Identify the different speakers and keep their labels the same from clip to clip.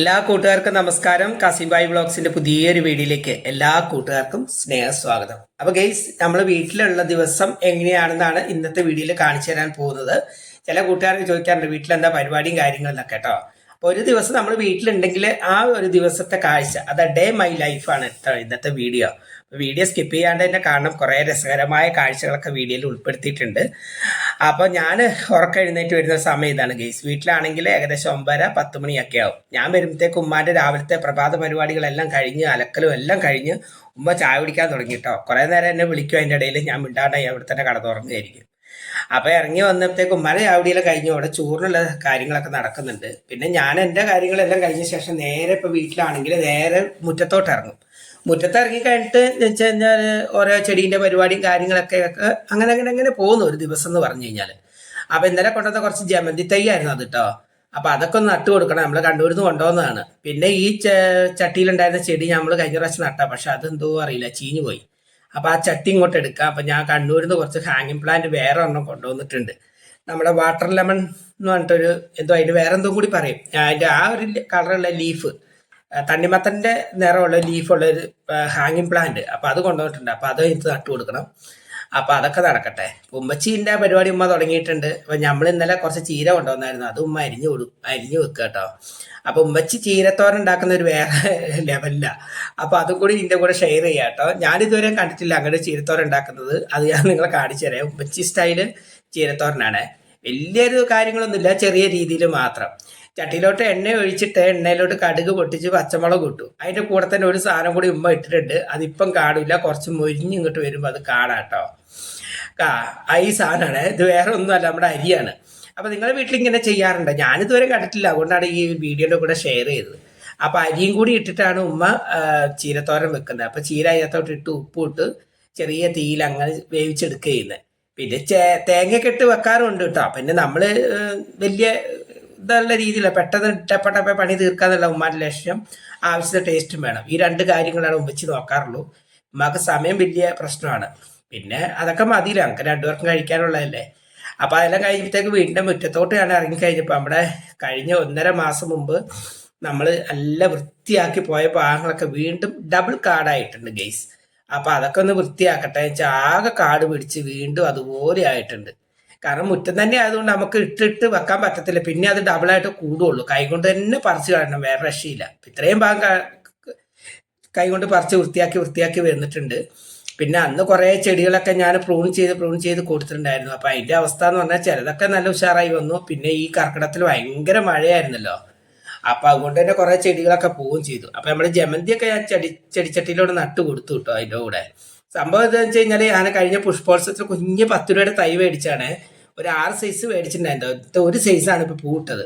Speaker 1: എല്ലാ കൂട്ടുകാർക്കും നമസ്കാരം. കാസിംബായി വ്ളോഗ്സിന്റെ പുതിയൊരു വീഡിയോയിലേക്ക് എല്ലാ കൂട്ടുകാർക്കും സ്നേഹ സ്വാഗതം അപ്പൊ ഗെയ്സ് നമ്മൾ വീട്ടിലുള്ള ദിവസം എങ്ങനെയാണെന്നാണ് ഇന്നത്തെ വീഡിയോയിൽ കാണിച്ചു തരാൻ പോകുന്നത്. ചില കൂട്ടുകാർക്ക് ചോദിക്കാറുണ്ട് വീട്ടിലെന്താ പരിപാടിയും കാര്യങ്ങളും എന്നൊക്കെ കേട്ടോ. ഒരു ദിവസം നമ്മൾ വീട്ടിലുണ്ടെങ്കിൽ ആ ഒരു ദിവസത്തെ കാഴ്ച അത് ഡേ മൈ ലൈഫാണ് ഇന്നത്തെ വീഡിയോ വീഡിയോ സ്കിപ്പ് ചെയ്യാണ്ട് തന്നെ കാണണം. കുറേ രസകരമായ കാഴ്ചകളൊക്കെ വീഡിയോയിൽ ഉൾപ്പെടുത്തിയിട്ടുണ്ട്. അപ്പോൾ ഞാൻ ഉറക്കം എഴുന്നേറ്റ് വരുന്ന സമയം ഇതാണ് ഗെയ്സ് വീട്ടിലാണെങ്കിൽ ഏകദേശം ഒമ്പതര പത്ത് മണിയൊക്കെ ആവും. ഞാൻ വരുമ്പോഴത്തേക്ക് ഉമ്മാന്റെ രാവിലത്തെ പ്രഭാത പരിപാടികളെല്ലാം കഴിഞ്ഞ് അലക്കലും എല്ലാം കഴിഞ്ഞ് ഉമ്മ ചായ കുടിക്കാൻ തുടങ്ങി കേട്ടോ കുറേ നേരം എന്നെ വിളിക്കും അതിന്റെ ഇടയിൽ ഞാൻ മിണ്ടാണ്ടായി അവിടെ തന്നെ കടന്നുറങ്ങുകയായിരിക്കും. അപ്പോൾ ഇറങ്ങി വന്നപ്പോഴത്തേക്കും മഴ അവിടെയെല്ലാം അവിടെ ചോറിനുള്ള കാര്യങ്ങളൊക്കെ നടക്കുന്നുണ്ട്. പിന്നെ ഞാൻ എന്റെ കാര്യങ്ങളെല്ലാം കഴിഞ്ഞ ശേഷം നേരെ ഇപ്പോൾ വീട്ടിലാണെങ്കിൽ നേരെ മുറ്റത്തോട്ട് ഇറങ്ങും. മുറ്റത്ത് ഇറങ്ങി കഴിഞ്ഞിട്ട് വെച്ച് കഴിഞ്ഞാൽ ഓരോ ചെടീന്റെ പരിപാടിയും കാര്യങ്ങളൊക്കെ അങ്ങനെ അങ്ങനെ അങ്ങനെ പോകുന്നു ഒരു ദിവസം എന്ന് പറഞ്ഞു കഴിഞ്ഞാൽ. അപ്പോൾ ഇന്നലെ കൊണ്ടുവന്ന കുറച്ച് ജമന്തി തൈ ആയിരുന്നു അത് കേട്ടോ അപ്പൊ അതൊക്കെ ഒന്ന് നട്ടു കൊടുക്കണം. നമ്മൾ കണ്ണൂരിന്ന് കൊണ്ടുവന്നതാണ്. പിന്നെ ഈ ചട്ടിയിലുണ്ടായിരുന്ന ചെടി നമ്മൾ കഴിഞ്ഞ പ്രാവശ്യം നട്ടാ. പക്ഷെ അതെന്തോ അറിയില്ല. ചീഞ്ഞു പോയി. അപ്പോൾ ആ ചട്ടി ഇങ്ങോട്ട് എടുക്കാം. അപ്പോൾ ഞാൻ കണ്ണൂരിൽ നിന്ന് കുറച്ച് ഹാങ്ങിങ് പ്ലാന്റ് വേറെ ഒരെണ്ണം കൊണ്ടുവന്നിട്ടുണ്ട്. നമ്മുടെ വാട്ടർ ലെമൺ എന്ന് പറഞ്ഞിട്ടൊരു എന്തോ അതിന് വേറെ എന്തോ കൂടി പറയും. അതിന്റെ ആ ഒരു കളറുള്ള ലീഫ് തണ്ണിമത്തന്റെ നിറമുള്ള ലീഫുള്ള ഒരു ഹാങ്ങിങ് പ്ലാന്റ് അപ്പോൾ അത് കൊണ്ടുവന്നിട്ടുണ്ട്. അപ്പോൾ അത് എനിക്ക് നട്ടു കൊടുക്കണം. അപ്പോൾ അതൊക്കെ നടക്കട്ടെ. ഉമ്മച്ചീന്റെ പരിപാടി ഉമ്മ തുടങ്ങിയിട്ടുണ്ട്. അപ്പോൾ നമ്മൾ ഇന്നലെ കുറച്ച് ചീര കൊണ്ടുവന്നായിരുന്നു. അത് ഉമ്മ അരിഞ്ഞു കൊടു അരിഞ്ഞു വെക്കുക കേട്ടോ. അപ്പോൾ ഉമ്മച്ചി ചീരത്തോരൻ ഉണ്ടാക്കുന്ന ഒരു വേറെ ലെവലില്ല അപ്പോൾ അതും കൂടി ഇതിന്റെ കൂടെ ഷെയർ ചെയ്യാം കേട്ടോ. ഇതുവരെ കണ്ടിട്ടില്ല അങ്ങനെ ചീരത്തോരൻ ഉണ്ടാക്കുന്നത്. അത് ഞാൻ നിങ്ങളെ കാണിച്ചു തരാം. ഉമ്മച്ചി സ്റ്റൈൽ ചീരത്തോരനാണ്. വലിയൊരു കാര്യങ്ങളൊന്നുമില്ല ചെറിയ രീതിയിൽ മാത്രം. ചട്ടിയിലോട്ട് എണ്ണ ഒഴിച്ചിട്ട് എണ്ണയിലോട്ട് കടുക് പൊട്ടിച്ച് പച്ചമുളക് ഇട്ടു. അതിന്റെ കൂടെ തന്നെ ഒരു സാധനം കൂടി ഉമ്മ ഇട്ടിട്ടുണ്ട്. അതിപ്പം കാടില്ല. കുറച്ച് മൊരിഞ്ഞ് ഇങ്ങോട്ട് വരുമ്പോൾ അത് കാടാട്ടോ. കേട്ടോ ആ ഈ സാധനമാണ്. ഇത് വേറെ ഒന്നുമല്ല നമ്മുടെ അരിയാണ്. അപ്പൊ നിങ്ങളുടെ വീട്ടിൽ ഇങ്ങനെ ചെയ്യാറുണ്ട്? ഞാനിതുവരെ കണ്ടിട്ടില്ല. അതുകൊണ്ടാണ് ഈ വീഡിയോയുടെ കൂടെ ഷെയർ ചെയ്തത്. അപ്പൊ അരിയും കൂടി ഇട്ടിട്ടാണ് ഉമ്മ ചീരത്തോരൻ വെക്കുന്നത്. അപ്പൊ ചീര അതിനകത്തോട്ട് ഇട്ട് ഉപ്പ് ഇട്ട് ചെറിയ തീയിൽ അങ്ങനെ വേവിച്ചെടുക്കുക ചെയ്യുന്നത്. പിന്നെ തേങ്ങ ഇട്ട് വെക്കാറുണ്ട് കേട്ടോ. പിന്നെ നമ്മൾ വലിയ ഇതുള്ള രീതിയിൽ പെട്ടെന്ന് ഇട്ടപ്പെട്ട പണി തീർക്കാന്നുള്ള ഉമ്മാന്റെ ലക്ഷ്യം. ആവശ്യത്തെ ടേസ്റ്റും വേണം. ഈ രണ്ട് കാര്യങ്ങളാണ് ഉമ്മച്ചി നോക്കാറുള്ളൂ. ഉമ്മാക്ക് സമയം വലിയ പ്രശ്നമാണ്. പിന്നെ അതൊക്കെ മതിയില്ല. നമുക്ക് രണ്ടുപേർക്കും കഴിക്കാനുള്ളതല്ലേ. അപ്പൊ അതെല്ലാം കഴിഞ്ഞപ്പോഴത്തേക്ക് വീടിന്റെ മുറ്റത്തോട്ട് ഞാൻ ഇറങ്ങി കഴിഞ്ഞപ്പോൾ നമ്മുടെ കഴിഞ്ഞ ഒന്നര മാസം മുമ്പ് നമ്മൾ നല്ല വൃത്തിയാക്കി പോയ ഭാഗങ്ങളൊക്കെ വീണ്ടും ഡബിൾ കാർഡായിട്ടുണ്ട് ഗെയ്സ് അപ്പൊ അതൊക്കെ ഒന്ന് വൃത്തിയാക്കട്ടെ വെച്ചാൽ ആകെ കാട് പിടിച്ച് വീണ്ടും അതുപോലെ ആയിട്ടുണ്ട്. കാരണം മുറ്റം തന്നെ ആയതുകൊണ്ട് നമുക്ക് ഇട്ടിട്ട് വെക്കാൻ പറ്റത്തില്ല. പിന്നെ അത് ഡബിളായിട്ട് കൂടുള്ളൂ. കൈകൊണ്ട് തന്നെ പറിച്ചു കളയണം. വേറെ രക്ഷയില്ല. ഇത്രയും ഭാഗം കൈകൊണ്ട് പറിച്ച് വൃത്തിയാക്കി വൃത്തിയാക്കി വന്നിട്ടുണ്ട്. പിന്നെ അന്ന് കുറേ ചെടികളൊക്കെ ഞാൻ പ്രൂൺ ചെയ്ത് പ്രൂൺ ചെയ്ത് കൊടുത്തിട്ടുണ്ടായിരുന്നു. അപ്പൊ അതിന്റെ അവസ്ഥ എന്ന് പറഞ്ഞാൽ ചിലതൊക്കെ നല്ല ഉഷാറായി വന്നു. പിന്നെ ഈ കർക്കിടത്തിൽ ഭയങ്കര മഴയായിരുന്നല്ലോ. അപ്പൊ അതുകൊണ്ട് തന്നെ കുറേ ചെടികളൊക്കെ പോവുകയും ചെയ്തു. അപ്പൊ നമ്മുടെ ജമന്തിയൊക്കെ ഞാൻ ചെടി ചെടിച്ചട്ടിയിലൂടെ നട്ട് കൊടുത്തു കേട്ടോ അതിന്റെ കൂടെ. സംഭവം എന്താണെന്ന് വെച്ച് കഴിഞ്ഞാൽ ഞാൻ കഴിഞ്ഞ പുഷ്പോത്സവത്തിൽ കുഞ്ഞ് പത്ത് രൂപയുടെ തൈ മേടിച്ചാണ്. ഒരു ആറ് സൈസ് മേടിച്ചിട്ടുണ്ടായിരുന്നു ഇത് ഒരു സൈസാണ് ഇപ്പൊ പൂട്ടത്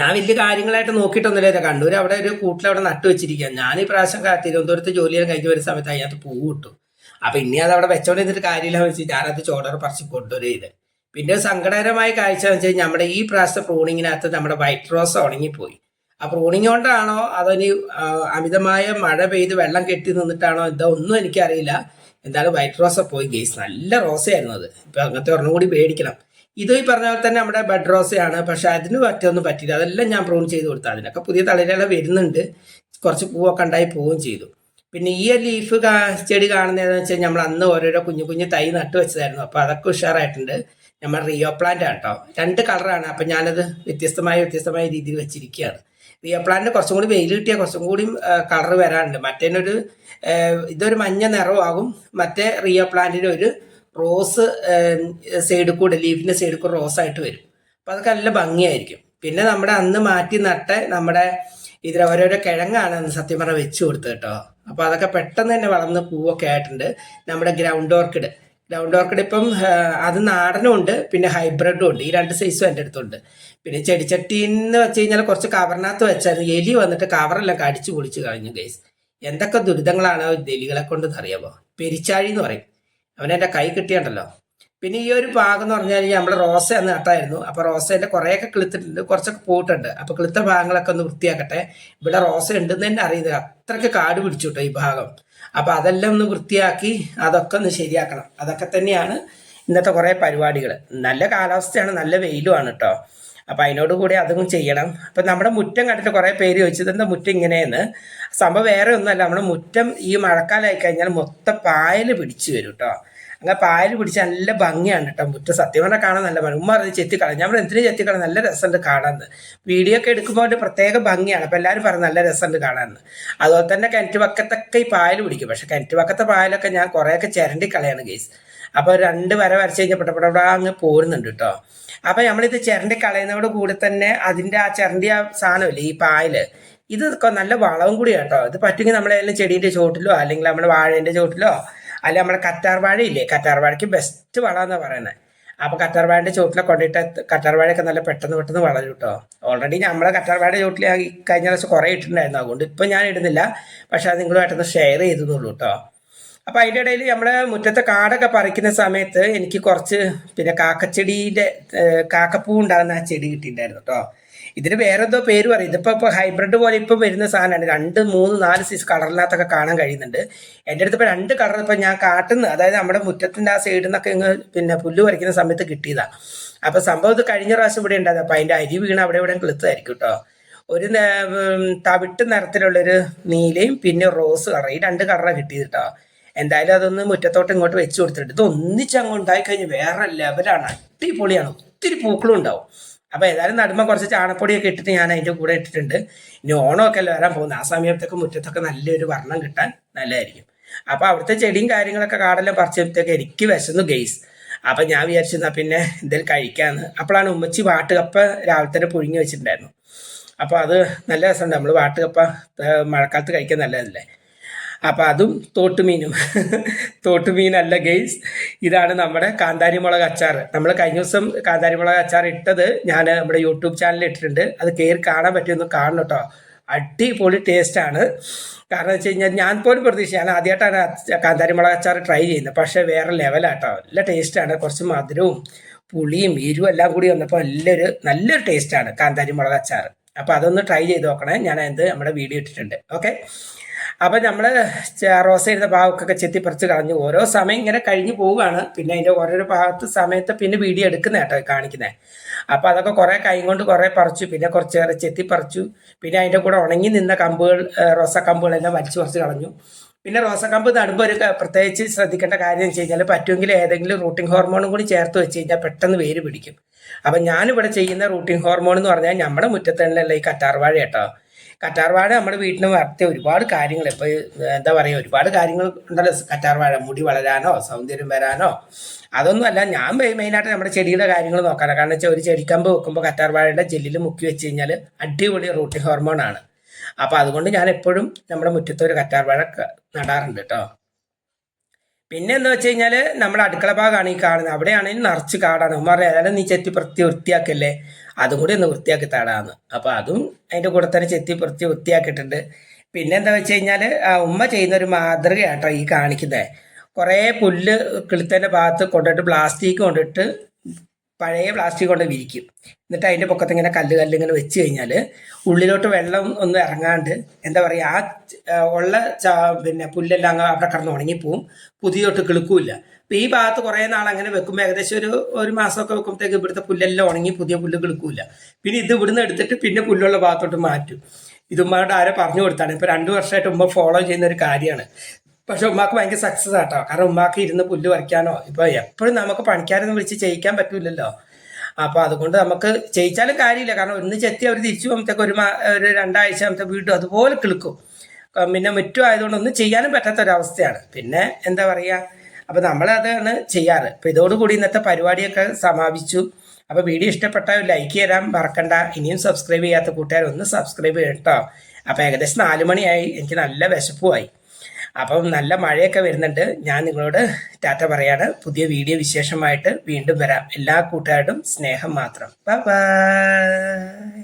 Speaker 1: ഞാൻ വലിയ കാര്യങ്ങളായിട്ട് നോക്കിയിട്ടൊന്നുമില്ല കണ്ണൂർ അവിടെ ഒരു കൂട്ടിൽ അവിടെ നട്ടു വെച്ചിരിക്കുക ഞാൻ ഈ പ്രാവശ്യം തിരുവനന്തപുരത്ത് ജോലിയെല്ലാം കഴിഞ്ഞ് വരുന്ന സമയത്ത് അതിനകത്ത് പൂ കിട്ടും അപ്പൊ ഇനി അത് അവിടെ വെച്ചോണ്ട് എന്നിട്ട് കാര്യമില്ല വെച്ച് ഞാനത് ചോടർ പറിച്ച് കൊണ്ടുവരും ചെയ്ത് പിന്നെ സങ്കടകരമായ കാഴ്ച എന്ന് വെച്ച് കഴിഞ്ഞാൽ നമ്മുടെ ഈ പ്രാവശ്യത്തെ പ്രൂണിങ്ങിനകത്ത് നമ്മുടെ വൈറ്റ് റോസ് ഉണങ്ങിപ്പോയി. ആ പ്രൂണിങ് കൊണ്ടാണോ അതോ ഇനി അമിതമായ മഴ പെയ്ത് വെള്ളം കെട്ടി നിന്നിട്ടാണോ? എന്താ ഒന്നും എനിക്കറിയില്ല. എന്തായാലും വൈറ്റ് റോസ പോയി ഗെയ്സ് നല്ല റോസയായിരുന്നു അത്. ഇപ്പൊ അങ്ങനത്തെ ഒരെണ്ണം കൂടി മേടിക്കണം. ഇത് ഈ പറഞ്ഞ പോലെ തന്നെ നമ്മുടെ ബെഡ് റോസയാണ് പക്ഷെ അതിന് പറ്റൊന്നും പറ്റില്ല അതെല്ലാം ഞാൻ പ്രൂൺ ചെയ്ത് കൊടുത്തു. അതിനൊക്കെ പുതിയ തളിരല വരുന്നുണ്ട്. കുറച്ച് പൂവൊക്കെ ഉണ്ടായി പോവുകയും ചെയ്തു. പിന്നെ ഈ ലീഫ് ചെടി കാണുന്നതെന്ന് വെച്ചാൽ നമ്മൾ അന്ന് ഓരോരോ കുഞ്ഞു കുഞ്ഞു തൈ നട്ടു വെച്ചതായിരുന്നു. അപ്പൊ അതൊക്കെ ഉഷാറായിട്ടുണ്ട്. നമ്മൾ റിയോ പ്ലാന്റ് ആട്ടോ രണ്ട് കളറാണ് അപ്പൊ ഞാനത് വ്യത്യസ്തമായ വ്യത്യസ്തമായ രീതിയിൽ വെച്ചിരിക്കുകയാണ്. റിയോ പ്ലാന്റ് കുറച്ചും കൂടി വെയിൽ കിട്ടിയാൽ കുറച്ചും കൂടി കളർ വരാനുണ്ട് മറ്റേനൊരു ഇതൊരു മഞ്ഞ നിറമാകും. മറ്റേ റിയ പ്ലാന്റിന് ഒരു റോസ് സൈഡിൽ കൂടെ ലീഫിന്റെ സൈഡിൽ കൂടെ റോസ് ആയിട്ട് വരും. അപ്പൊ അതൊക്കെ നല്ല ഭംഗിയായിരിക്കും. പിന്നെ നമ്മുടെ അന്ന് മാറ്റി നട്ട നമ്മുടെ ഇതിൽ ഓരോരോ കിഴങ്ങാണ് അന്ന് സത്യം പറഞ്ഞാൽ വെച്ച് കൊടുത്തത് കേട്ടോ. അപ്പൊ അതൊക്കെ പെട്ടെന്ന് തന്നെ വളർന്ന് പൂവൊക്കെ ആയിട്ടുണ്ട്. നമ്മുടെ ഗ്രൗണ്ട് ഓർക്കിഡ് ഗ്രൗണ്ട് ഓർക്കിഡ് ഇപ്പം അത് നാടനും ഉണ്ട് പിന്നെ ഹൈബ്രിഡും ഉണ്ട്. ഈ രണ്ട് സൈസും എന്റെ അടുത്തുണ്ട്. പിന്നെ ചെടിച്ചട്ടിന്ന് വെച്ച് കഴിഞ്ഞാൽ കുറച്ച് കവറിനകത്ത് വെച്ചായിരുന്നു. എലി വന്നിട്ട് കവറെല്ലാം കടിച്ചു പൊളിച്ച് കഴിഞ്ഞു ഗൈസ് എന്തൊക്കെ ദുരിതങ്ങളാണ് എലികളെ കൊണ്ടെന്ന് അറിയാമോ? പെരിച്ചാഴി എന്ന് പറയും. അവനെ എന്റെ കൈ കിട്ടിയുണ്ടല്ലോ. പിന്നെ ഈ ഒരു ഭാഗം എന്ന് പറഞ്ഞാൽ നമ്മൾ റോസ അന്ന് നട്ടായിരുന്നു. അപ്പൊ റോസേന്റെ കുറേയൊക്കെ കിളുത്തിട്ടുണ്ട്. കുറച്ചൊക്കെ പോയിട്ടുണ്ട് അപ്പൊ കിളുത്ത ഭാഗങ്ങളൊക്കെ ഒന്ന് വൃത്തിയാക്കട്ടെ. ഇവിടെ റോസ ഉണ്ടെന്ന് തന്നെ അറിയുന്നത്. അത്രയ്ക്ക് കാട് പിടിച്ചു കേട്ടോ ഈ ഭാഗം. അപ്പൊ അതെല്ലാം ഒന്ന് വൃത്തിയാക്കി അതൊക്കെ ഒന്ന് ശരിയാക്കണം. അതൊക്കെ തന്നെയാണ് ഇന്നത്തെ കുറേ പരിപാടികൾ നല്ല കാലാവസ്ഥയാണ്. നല്ല വെയിലുമാണ് കേട്ടോ അപ്പം അതിനോട് കൂടി അതും ചെയ്യണം. അപ്പം നമ്മുടെ മുറ്റം കണ്ടിട്ട് കുറേ പേര് ചോദിച്ചത് എന്താ മുറ്റം ഇങ്ങനെയെന്ന്? സംഭവം വേറെ ഒന്നുമല്ല. നമ്മുടെ മുറ്റം ഈ മഴക്കാലമായി കഴിഞ്ഞാൽ മൊത്തം പായൽ പിടിച്ചു വരും കേട്ടോ അങ്ങനെ പായൽ പിടിച്ച് നല്ല ഭംഗിയാണ് കേട്ടോ മുറ്റം സത്യം പറഞ്ഞാൽ കാണാൻ നല്ല ഭംഗി. ഉമ്മ പറഞ്ഞ് ചെത്തിക്കളയും ഞാൻ പറഞ്ഞു എന്തിനു ചെത്തിക്കളയും നല്ല രസമുണ്ട് കാണാന്ന് വീഡിയോ ഒക്കെ എടുക്കുമ്പോൾ ഒരു പ്രത്യേക ഭംഗിയാണ്. അപ്പം എല്ലാവരും പറഞ്ഞു നല്ല രസമുണ്ട് കാണാന്ന് അതുപോലെ തന്നെ കിണറ്റ് പക്കത്തൊക്കെ ഈ പായൽ പിടിക്കും. പക്ഷെ കിണറ്റ് പക്കത്തെ പായലൊക്കെ ഞാൻ കുറേയൊക്കെ ചിരണ്ടി കളയാണ് ഗെയ്സ് അപ്പോൾ രണ്ട് വര വരച്ച് കഴിഞ്ഞാൽ പെട്ടപ്പെടാ അങ്ങ് പോരുന്നുണ്ട് കേട്ടോ. അപ്പോൾ നമ്മളിത് ചിരണ്ടി കളയുന്നതോട് കൂടി തന്നെ അതിന്റെ ആ ചിരണ്ടിയ സാധനമില്ലേ ഈ പായൽ ഇത് നല്ല വളവും കൂടി കേട്ടോ. ഇത് പറ്റുമെങ്കിൽ നമ്മളേതെങ്കിലും ചെടീന്റെ ചോട്ടിലോ അല്ലെങ്കിൽ നമ്മുടെ വാഴേന്റെ ചോട്ടിലോ അല്ല നമ്മുടെ കറ്റാർ വാഴയില്ലേ കറ്റാർ വാഴയ്ക്ക് ബെസ്റ്റ് വളം പറയുന്നത് അപ്പോൾ കറ്റാർ വാഴന്റെ ചോട്ടിലെ കൊണ്ടിട്ട് കറ്റാർ വാഴയൊക്കെ നല്ല പെട്ടെന്ന് പെട്ടെന്ന് വളരും കേട്ടോ. ഓൾറെഡി നമ്മളെ കറ്റാർ വാഴയുടെ ചോട്ടിൽ കഴിഞ്ഞ പ്രാവശ്യം കുറേ ഇട്ടിട്ടുണ്ടായിരുന്നു. അതുകൊണ്ട് ഇപ്പം ഞാൻ ഇടുന്നില്ല. പക്ഷെ അത് നിങ്ങളുമായിട്ടൊന്ന് ഷെയർ ചെയ്തെന്നുള്ളൂ കേട്ടോ. അപ്പോൾ അതിന്റെ ഇടയിൽ നമ്മുടെ മുറ്റത്തെ കാടൊക്കെ പറിക്കുന്ന സമയത്ത് എനിക്ക് കുറച്ച് പിന്നെ കാക്കച്ചെടിയുടെ കാക്കപ്പൂ ഉണ്ടാകുന്ന ആ ചെടി കിട്ടിയിട്ടുണ്ടായിരുന്നു കേട്ടോ ഇതിന് വേറെ എന്തോ പേര് പറയും. ഇതിപ്പോൾ ഇപ്പോൾ ഹൈബ്രിഡ് പോലെ ഇപ്പം വരുന്ന സാധനമാണ്. രണ്ട് മൂന്ന് നാല് സൈസ് കളറിനകത്തൊക്കെ കാണാൻ കഴിയുന്നുണ്ട്. എന്റെ അടുത്ത് ഇപ്പോൾ രണ്ട് കളർ ഇപ്പം ഞാൻ കാട്ടുന്ന അതായത് നമ്മുടെ മുറ്റത്തിന്റെ ആ സൈഡിൽ നിന്നൊക്കെ ഇങ്ങ് പിന്നെ പുല്ല് പറിക്കുന്ന സമയത്ത് കിട്ടിയതാ. അപ്പോൾ സംഭവം ഇത് കഴിഞ്ഞ പ്രാവശ്യം ഇവിടെ ഉണ്ടായത് അപ്പോൾ അതിന്റെ അരി വീണ് അവിടെ ഇവിടെ കിളുത്തായിരിക്കും കേട്ടോ ഒരു തവിട്ട് നിറത്തിലുള്ളൊരു നീലയും പിന്നെ റോസ് കളർ. ഈ രണ്ട് കളറാണ് കിട്ടിയത് കേട്ടോ എന്തായാലും അതൊന്ന് മുറ്റത്തോട്ട് ഇങ്ങോട്ട് വെച്ച് കൊടുത്തിട്ടുണ്ട്. ഇത് ഉണ്ടായി കഴിഞ്ഞ് വേറെ ലെവലാണ്. അടിപൊളിയാണ്. ഒത്തിരി പൂക്കളും ഉണ്ടാവും. അപ്പോൾ ഏതായാലും നടുമ്പോൾ കുറച്ച് ചാണപ്പൊടിയൊക്കെ ഇട്ടിട്ട് ഞാൻ അതിന്റെ കൂടെ ഇട്ടിട്ടുണ്ട്. ഇനി ഓണമൊക്കെ അല്ലേ വരാൻ പോകുന്നത്. ആ സമയത്തൊക്കെ മുറ്റത്തൊക്കെ നല്ലൊരു വർണം കിട്ടാൻ നല്ലതായിരിക്കും. അപ്പോൾ അവിടുത്തെ ചെടിയും കാര്യങ്ങളൊക്കെ കാടെല്ലാം പറിച്ചപ്പോഴത്തേക്ക് എനിക്ക് വിശന്നു ഗെയ്സ് അപ്പം ഞാൻ വിചാരിച്ചു എന്നാൽ പിന്നെ എന്തെങ്കിലും കഴിക്കാമെന്ന് അപ്പോഴാണ് ഉമ്മച്ചി വാട്ടുകപ്പ രാവിലെ തന്നെ പുഴുങ്ങി വെച്ചിട്ടുണ്ടായിരുന്നു. അപ്പോൾ അത് നല്ല രസമുണ്ട്. നമ്മൾ വാട്ടുകപ്പ മഴക്കാലത്ത് കഴിക്കാൻ നല്ലതല്ലേ? അപ്പം അതും തോട്ടുമീനും. തോട്ടുമീനല്ല ഗെയ്സ് ഇതാണ് നമ്മുടെ കാന്താരിമുളക് അച്ചാർ നമ്മൾ കഴിഞ്ഞ ദിവസം കാന്താരിമുളക് അച്ചാർ ഇട്ടത് ഞാൻ നമ്മുടെ യൂട്യൂബ് ചാനലിൽ ഇട്ടിട്ടുണ്ട്. അത് കയറി കാണാൻ പറ്റുമെന്ന് കാണണം കേട്ടോ അടിപൊളി ആണ്. കാരണം വെച്ച് കഴിഞ്ഞാൽ ഞാൻ പോലും പ്രതീക്ഷ ഞാൻ ആദ്യമായിട്ടാണ് കാന്താരിമുളക് കാന്താരി മുളക് അച്ചാർ ട്രൈ ചെയ്യുന്നത്. പക്ഷേ വേറെ ലെവലാട്ടോ നല്ല ടേസ്റ്റാണ് കുറച്ച് മധുരവും പുളിയും എരിവും എല്ലാം കൂടി വന്നപ്പോൾ നല്ലൊരു നല്ലൊരു ടേസ്റ്റാണ് കാന്താരി മുളക് അച്ചാർ അപ്പോൾ അതൊന്ന് ട്രൈ ചെയ്ത് നോക്കണേ. ഞാൻ എന്ത് നമ്മുടെ വീഡിയോ ഇട്ടിട്ടുണ്ട്. ഓക്കെ അപ്പം നമ്മൾ റോസ ഇരുന്ന ഭാഗമൊക്കെ ചെത്തിപ്പറിച്ച് കളഞ്ഞു. ഓരോ സമയം ഇങ്ങനെ കഴിഞ്ഞു പോവുകയാണ്. പിന്നെ അതിന്റെ ഓരോരോ ഭാഗത്ത് സമയത്ത് പിന്നെ വീഡിയോ എടുക്കുന്ന കേട്ടോ കാണിക്കുന്നത് അപ്പോൾ അതൊക്കെ കുറേ കൈ കൊണ്ട് കുറേ പറിച്ചു. പിന്നെ കുറച്ചേറെ ചെത്തിപ്പറിച്ചു പിന്നെ അതിന്റെ കൂടെ ഉണങ്ങി നിന്ന കമ്പുകൾ റോസ കമ്പുകൾ കമ്പുകളെല്ലാം വലിച്ചു പറിച്ച് കളഞ്ഞു. പിന്നെ റോസക്കമ്പ് നടുമ്പോൾ ഒരു പ്രത്യേകിച്ച് ശ്രദ്ധിക്കേണ്ട കാര്യം എന്ന് വെച്ച് കഴിഞ്ഞാൽ പറ്റുമെങ്കിൽ ഏതെങ്കിലും റൂട്ടിംഗ് ഹോർമോണും കൂടി ചേർത്ത് വെച്ച് കഴിഞ്ഞാൽ പെട്ടെന്ന് വേര് പിടിക്കും. അപ്പം ഞാനിവിടെ ചെയ്യുന്ന റൂട്ടിംഗ് ഹോർമോൺ എന്ന് പറഞ്ഞാൽ നമ്മുടെ മുറ്റത്ത് ഈ കറ്റാർവാഴ കേട്ടോ. കറ്റാർവാഴ നമ്മുടെ വീട്ടിൽ വളർത്തിയ ഒരുപാട് കാര്യങ്ങൾ. ഇപ്പോൾ എന്താ പറയുക ഒരുപാട് കാര്യങ്ങൾ ഉണ്ടല്ലോ. കറ്റാർവാഴ മുടി വളരാനോ സൗന്ദര്യം വരാനോ അതൊന്നുമല്ല ഞാൻ മെയിനായിട്ട് നമ്മുടെ ചെടിയുടെ കാര്യങ്ങൾ നോക്കാനാണ് കാരണം വെച്ചാൽ ഒരു ചെടിക്കമ്പ് വെക്കുമ്പോൾ കറ്റാർവാഴയുടെ ജെല്ലിൽ മുക്കി വെച്ച് കഴിഞ്ഞാൽ അടിപൊളി റൂട്ടിംഗ് ഹോർമോൺ ആണ് അപ്പോൾ അതുകൊണ്ട് ഞാൻ എപ്പോഴും നമ്മുടെ മുറ്റത്ത് ഒരു കറ്റാർവാഴ നടാറുണ്ട് കേട്ടോ. പിന്നെ എന്താ വെച്ച് കഴിഞ്ഞാൽ നമ്മുടെ അടുക്കള ഭാഗമാണ് ഈ കാണുന്നത്. അവിടെയാണെങ്കിൽ നിറച്ച് കാടാണ്. ഉമ്മ പറയാം നീ ചെത്തി വൃത്തി വൃത്തിയാക്കല്ലേ? അതും കൂടി ഒന്ന് വൃത്തിയാക്കി താടാന്ന് അപ്പോൾ അതും അതിന്റെ കൂടെ തന്നെ ചെത്തി വൃത്തി വൃത്തിയാക്കിയിട്ടുണ്ട്. പിന്നെ എന്താ വെച്ച് കഴിഞ്ഞാൽ ഉമ്മ ചെയ്യുന്ന ഒരു മാതൃകയാട്ടോ ഈ കാണിക്കുന്നത് കുറേ പുല്ല് കിളുത്തന്റെ ഭാഗത്ത് കൊണ്ടിട്ട് പ്ലാസ്റ്റിക് കൊണ്ടിട്ട് പഴയ പ്ലാസ്റ്റിക് കൊണ്ട് വിരിക്കും. എന്നിട്ട് അതിന്റെ പൊക്കത്ത് ഇങ്ങനെ കല്ല് കല്ല് ഇങ്ങനെ വെച്ച് കഴിഞ്ഞാൽ ഉള്ളിലോട്ട് വെള്ളം ഒന്നും ഇറങ്ങാണ്ട് എന്താ പറയുക ആ ഉള്ള പിന്നെ പുല്ലെല്ലാം അങ്ങ് അവിടെ കിടന്ന് ഉണങ്ങിപ്പോവും. പുതിയോട്ട് കിളുക്കൂല അപ്പം ഈ ഭാഗത്ത് കുറേ നാൾ അങ്ങനെ വെക്കുമ്പോൾ ഏകദേശം ഒരു ഒരു മാസമൊക്കെ വെക്കുമ്പോഴത്തേക്ക് ഇവിടുത്തെ പുല്ലെല്ലാം ഉണങ്ങി പുതിയ പുല്ല് കിളുക്കൂല പിന്നെ ഇത് ഇവിടുന്ന് എടുത്തിട്ട് പിന്നെ പുല്ലുള്ള ഭാഗത്തോട്ട് മാറ്റും. ഇതുമായിട്ട് ആരെ പറഞ്ഞു കൊടുത്താണ്. ഇപ്പോൾ രണ്ട് വർഷമായിട്ട് മുമ്പ് ഫോളോ ചെയ്യുന്ന ഒരു കാര്യമാണ്. പക്ഷെ ഉമ്മാക്ക് ഭയങ്കര സക്സസ് ആട്ടോ. കാരണം ഉമ്മാക്ക് ഇരുന്ന് പുല്ല് പറിക്കാനോ ഇപ്പൊ എപ്പോഴും നമുക്ക് പണിക്കാരൊന്നും വിളിച്ച് ചെയ്യിക്കാൻ പറ്റൂലല്ലോ. അപ്പൊ അതുകൊണ്ട് നമുക്ക് ചെയ്യിച്ചാലും കാര്യമില്ല. കാരണം ഒന്ന് ചെത്തി അവർ തിരിച്ചു പോകുമ്പോഴത്തേക്ക് ഒരു ഒരു രണ്ടാഴ്ച നമുക്ക് വീണ്ടും അതുപോലെ കിളുക്കും. പിന്നെ മുറ്റും ആയതുകൊണ്ട് ഒന്നും ചെയ്യാനും പറ്റാത്ത ഒരവസ്ഥയാണ് പിന്നെ എന്താ പറയുക അപ്പൊ നമ്മളതാണ് ചെയ്യാറ്. അപ്പൊ ഇതോടുകൂടി ഇന്നത്തെ പരിപാടിയൊക്കെ സമാപിച്ചു. അപ്പൊ വീഡിയോ ഇഷ്ടപ്പെട്ടാൽ ലൈക്ക് ചെയ്യാൻ മറക്കണ്ട. ഇനിയും സബ്സ്ക്രൈബ് ചെയ്യാത്ത കൂട്ടുകാർ ഒന്ന് സബ്സ്ക്രൈബ് ചെയ്യട്ടോ കേട്ടോ അപ്പൊ ഏകദേശം നാല് മണിയായി. എനിക്ക് നല്ല വിശപ്പുമായി അപ്പം നല്ല മഴയൊക്കെ വരുന്നുണ്ട്. ഞാൻ നിങ്ങളോട് ടാറ്റ പറയാണ്. പുതിയ വീഡിയോ വിശേഷമായിട്ട് വീണ്ടും വരാം. എല്ലാ കൂട്ടുകാരോടും സ്നേഹം മാത്രം. ബൈ